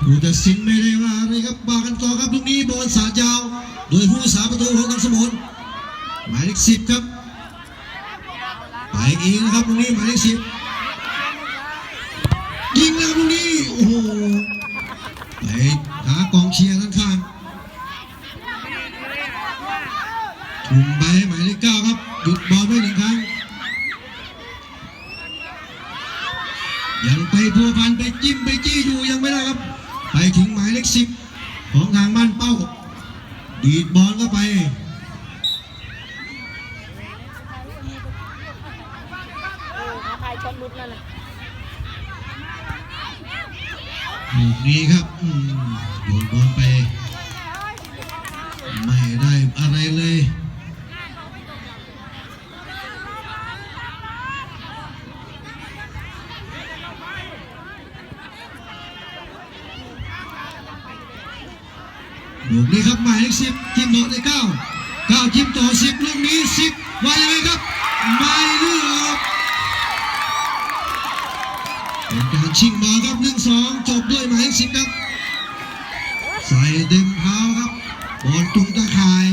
ผู้ตัดสินไม่ได้ว่าอะไรครับบากันต่อครับลูกนี้บอลสาดยาว โดยผู้สาประตูของกังสมุนหมายเลขสิบครับไปเองนะครับลูกนี้หมายเลขสิบยิงแล้วลูกนี้โอ้โหไปหากองเชียร์ข้างๆทุ่มไปให้หมายเลขเก้าครับหยุดบอลไว้หนึ่งครั้งยังไปพัวพันไปจิ้มไปจี้อยู่ยังไม่ได้ครับ ไปถึงหมายเลขสิบของทางบ้านเป้า ดีดบอลเข้าไปเออหาทายช็อตลุดนั่นแหละลูกนี้ครับอืมโยนบอลไป ไม่ได้อะไรเลย ลูกนี้ครับหมายเลขสิบจิ้มต่อได้เก้าเก้าจิ้มต่อสิบลูกนี้สิบว่ายังไงครับไม่เลือกเป็นการชิงบอลครับหนึ่งสองจบด้วยหมายเลขสิบครับ ใส่เต็มเท้าครับบอลตรงตะข่าย